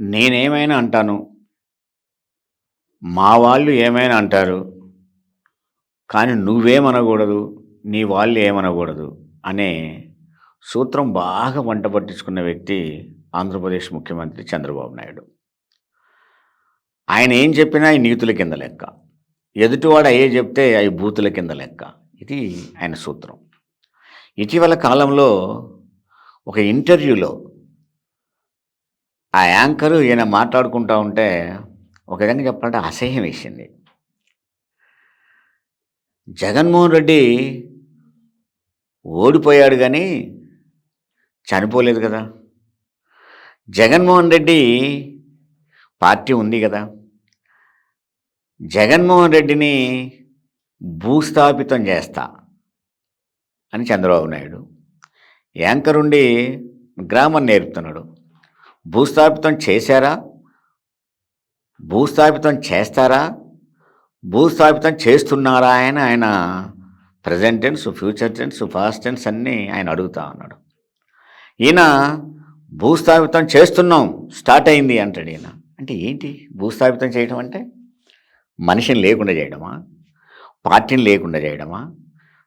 నేనేమైనా అంటాను. మా వాళ్ళు ఏమైనా అంటారు. కానీ నువ్వేమనకూడదు నీ వాళ్ళు ఏమనకూడదు అనే సూత్రం బాగా వంట పట్టించుకున్న వ్యక్తి ఆంధ్రప్రదేశ్ ముఖ్యమంత్రి చంద్రబాబు నాయుడు. ఆయన ఏం చెప్పినా ఈ నీతుల కింద లెక్క. ఎదుటివాడు అయ్యే చెప్తే అవి బూతుల కింద లెక్క. ఇది ఆయన సూత్రం. ఇటీవల కాలంలో ఒక ఇంటర్వ్యూలో ఆ యాంకరు ఈయన మాట్లాడుకుంటూ ఉంటే ఒక విధంగా చెప్పాలంటే అసహ్యం వేసింది. జగన్మోహన్ రెడ్డి ఓడిపోయాడు కానీ చనిపోలేదు కదా. జగన్మోహన్ రెడ్డి పార్టీ ఉంది కదా. జగన్మోహన్ రెడ్డిని భూస్థాపితం చేస్తా అని చంద్రబాబు నాయుడు. యాంకర్ ఉండి గ్రామం నేర్పుతున్నాడు. భూస్థాపితం చేశారా? భూస్థాపితం చేస్తారా? భూస్థాపితం చేస్తున్నారా అని ఆయన present tense future tense past tense అన్నీ ఆయన అడుగుతా ఉన్నాడు. ఈయన భూస్థాపితం చేస్తున్నాం స్టార్ట్ అయింది అంటాడు ఈయన. అంటే ఏంటి? భూస్థాపితం చేయడం అంటే? మనిషిని లేకుండా చేయడమా? పార్టీని లేకుండా చేయడమా?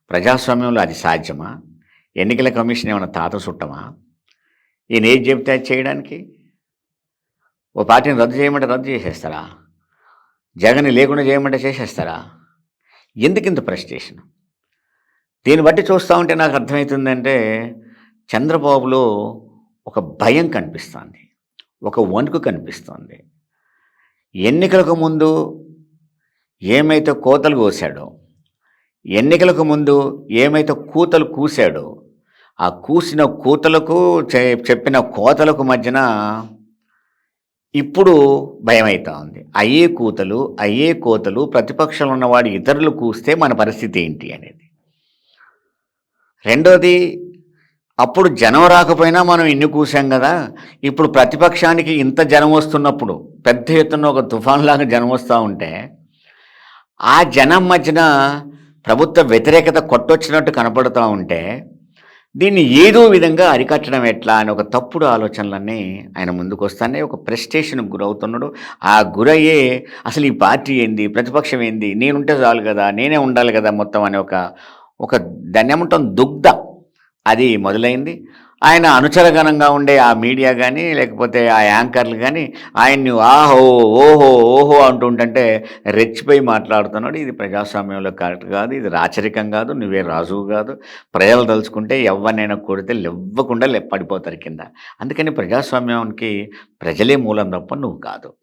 ప్రజాస్వామ్యంలో అది సాధ్యమా? ఎన్నికల కమిషన్ ఏమైనా తాత చుట్టమా ఈయన ఏది చెప్తే అది చేయడానికి? ఓ పార్టీని రద్దు చేయమంటే రద్దు చేసేస్తారా? జగన్ని లేకుండా చేయమంటే చేసేస్తారా? ఎందుకు ఇంత ప్రెస్టేషన్ దీన్ని బట్టి చూస్తూ ఉంటే నాకు అర్థమవుతుందంటే చంద్రబాబులో ఒక భయం కనిపిస్తుంది. ఒక వణుకు కనిపిస్తుంది. ఎన్నికలకు ముందు ఏమైతే కోతలు కోసాడో ఎన్నికలకు ముందు ఏమైతే కూతలు కూశాడో ఆ కూసిన కూతలకు చె- చెప్పిన కోతలకు మధ్యన ఇప్పుడు భయం ఉంది. అయ్యే కూతలు అయ్యే కోతలు ప్రతిపక్షంలో ఉన్నవాడు ఇతరులు కూస్తే మన పరిస్థితి ఏంటి అనేది. రెండోది అప్పుడు జనం రాకపోయినా మనం ఇన్ని కూసాం కదా. ఇప్పుడు ప్రతిపక్షానికి ఇంత జనం వస్తున్నప్పుడు పెద్ద ఎత్తున ఒక తుఫాన్లాగా జనం వస్తూ ఉంటే ఆ జనం మధ్యన ప్రభుత్వ వ్యతిరేకత కొట్టొచ్చినట్టు కనపడుతూ ఉంటే దీన్ని ఏదో విధంగా అరికట్టడం ఎట్లా అని ఒక తప్పుడు ఆలోచనలన్నీ ఆయన ముందుకు వస్తానే ఒక ప్రెస్టేషన్కి గురవుతున్నాడు. ఆ గురయ్యే అసలు ఈ పార్టీ ఏంది? ప్రతిపక్షం ఏంది? నేనుంటే చాలు కదా నేనే ఉండాలి కదా మొత్తం అనే ఒక ఒక దాన్ని ఏమంటాం దుగ్ధ అది మొదలైంది. ఆయన అనుచరగణంగా ఉండే ఆ మీడియా కానీ లేకపోతే ఆ యాంకర్లు కానీ ఆయన్ని ఆహో ఓహో ఓహో అంటుంటే రెచ్చిపోయి మాట్లాడుతున్నాడు. ఇది ప్రజాస్వామ్యంలో కరెక్ట్ కాదు ఇది రాచరికం కాదు నువ్వే రాజువు కాదు. ప్రజలు తలుచుకుంటే ఎవరినైనా కొడితే లెవ్వకుండా లె- పడిపోతారు కింద. అందుకని ప్రజాస్వామ్యానికి ప్రజలే మూలం తప్ప నువ్వు కాదు.